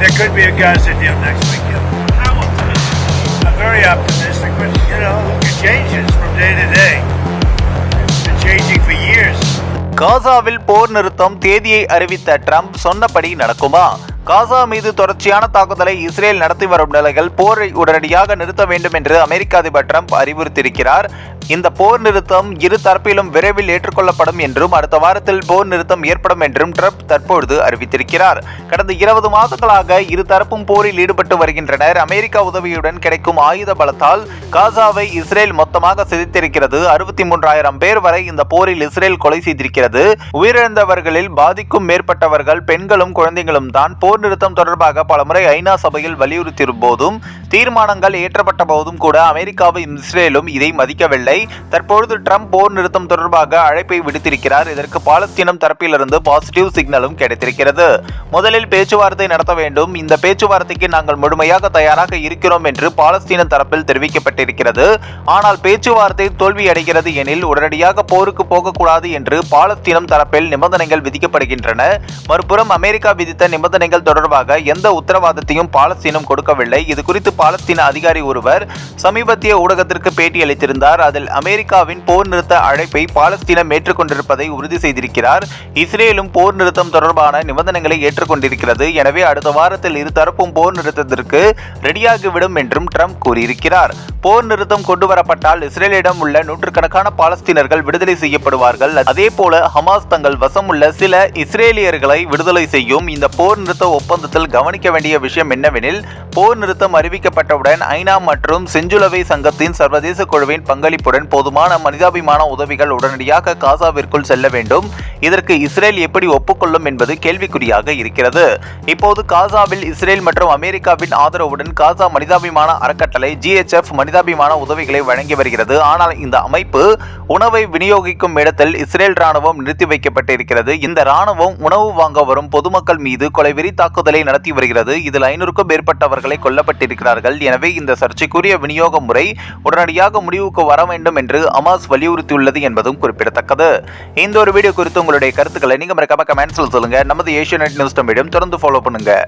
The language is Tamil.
there could be a Gaza deal next week. How optimistic? I'm very optimistic, but you know, look, it changes from day to day. It's been changing for years. காசாவில் போர் நிறுத்தம் தேதியை அறிவித்த ட்ரம்ப் சொன்னபடி நடக்குமா காசா மீது தொடர்ச்சியான தாக்குதலை இஸ்ரேல் நடத்தி வரும் நிலையில் போரை உடனடியாக நிறுத்த வேண்டும் என்று அமெரிக்க அதிபர் ட்ரம்ப் அறிவுறுத்தியிருக்கிறார். இந்த போர் நிறுத்தம் இரு தரப்பிலும் விரைவில் ஏற்றுக்கொள்ளப்படும் என்றும் அடுத்த வாரத்தில் போர் நிறுத்தம் ஏற்படும் என்றும் ட்ரம்ப் தற்பொழுது அறிவித்திருக்கிறார். கடந்த இருபது மாதங்களாக இரு தரப்பும் போரில் ஈடுபட்டு வருகின்றனர். அமெரிக்கா உதவியுடன் கிடைக்கும் ஆயுத பலத்தால் காசாவை இஸ்ரேல் மொத்தமாக சிதைத்திருக்கிறது. அறுபத்தி மூன்றாயிரம் பேர் வரை இந்த போரில் இஸ்ரேல் கொலை செய்திருக்கிறது. உயிரிழந்தவர்களில் பாதிக்கும் மேற்பட்டவர்கள் பெண்களும் குழந்தைகளும் தான் போர் நிறுத்தம் தொடர்பாக பலமுறை ஐநா சபையில் வலியுறுத்தியிருந்த போதும் தீர்மானங்கள் ஏற்றப்பட்ட போதும் கூட அமெரிக்காவும் இஸ்ரேலும் இதை மதிக்கவில்லை. தற்பொழுது ட்ரம்ப் போர் நிறுத்தம் தொடர்பாக அழைப்பை விடுத்திருக்கிறார். இதற்கு பாலஸ்தீனம் தரப்பிலிருந்து பாசிட்டிவ் சிக்னலும் கிடைத்திருக்கிறது. முதலில் பேச்சுவார்த்தை நடத்த வேண்டும். இந்த பேச்சுவார்த்தைக்கு நாங்கள் முழுமையாக தயாராக இருக்கிறோம் என்று பாலஸ்தீன தரப்பில் தெரிவிக்கப்பட்டிருக்கிறது. ஆனால் பேச்சுவார்த்தை தோல்வியடைகிறது எனில் உடனடியாக போருக்கு போகக்கூடாது என்று பாலஸ்தீனம் தரப்பில் நிபந்தனைகள் விதிக்கப்படுகின்றன. மறுபுறம் அமெரிக்கா விதித்த நிபந்தனைகள் தொடர்பாக எந்த உத்தரவாதத்தையும் பாலஸ்தீனம் கொடுக்கவில்லை. இது குறித்து பாலஸ்தீன அதிகாரி ஒருவர் சமீபத்திய ஊடகத்திற்கு பேட்டியளித்திருந்தார் அதில் அமெரிக்காவின் போர் நிறுத்த அழைப்பை பாலஸ்தீனம் ஏற்றுக்கொண்டிருப்பதை உறுதி செய்திருக்கிறார். இஸ்ரேலும் போர் நிறுத்தம் தொடர்பான நிபந்தனைகளை ஏற்றுக்கொண்டிருக்கிறது. எனவே அடுத்த வாரத்தில் இருதரப்பும் போர் நிறுத்தத்திற்கு ரெடியாகிவிடும் என்றும் ட்ரம்ப் கூறியிருக்கிறார். போர் நிறுத்தம் கொண்டு வரப்பட்டால் இஸ்ரேலிடம் உள்ள நூற்றுக்கணக்கான பாலஸ்தீனர்கள் விடுதலை செய்யப்படுவார்கள். அதே போல ஹமாஸ் தங்கள் வசம் உள்ள சில இஸ்ரேலியர்களை விடுதலை செய்யும் இந்த போர் நிறுத்த ஒப்பந்தத்தில் கவனிக்க வேண்டிய விஷயம் என்னவெனில் போர் நிறுத்தம் அறிவிக்கப்பட்டவுடன் ஐநா மற்றும் செஞ்சுலவை சங்கத்தின் சர்வதேச குழுவின் பங்களிப்புடன் போதுமான மனிதாபிமான உதவிகள் உடனடியாக காசாவிற்குள் செல்ல வேண்டும். இதற்கு இஸ்ரேல் எப்படி ஒப்புக்கொள்ளும் என்பது கேள்விக்குறியாக இருக்கிறது. இப்போது காசாவில் இஸ்ரேல் மற்றும் அமெரிக்காவின் ஆதரவுடன் காசா மனிதாபிமான அறக்கட்டளை ஜிஎச்எஃப் மனிதாபிமான உதவிகளை வழங்கி வருகிறது. ஆனால் இந்த அமைப்பு உணவை விநியோகிக்கும் இடத்தில் இஸ்ரேல் ராணுவம் நிறுத்தி வைக்கப்பட்டிருக்கிறது. இந்த ராணுவம் உணவு வாங்க வரும் பொதுமக்கள் மீது கொலைவெறி தாக்குதலை நடத்தி வருகிறது. இதில் ஐநூறுக்கும் மேற்பட்டவர்களை கொல்லப்பட்டிருக்கிறார்கள். எனவே இந்த சர்ச்சைக்குரிய விநியோக முறை உடனடியாக முடிவுக்கு வர வேண்டும் என்று அமாஸ் வலியுறுத்தியுள்ளது என்பதும் குறிப்பிடத்தக்கது. இந்த ஒரு வீடியோ குறித்து உங்களுடைய கருத்துக்களை நீங்கள் மறக்காம கமெண்ட்ஸில் சொல்லுங்கள் நமது ஏஷியநெட் நியூஸ் தமிழும் தொடர்ந்து ஃபாலோ பண்ணுங்கள்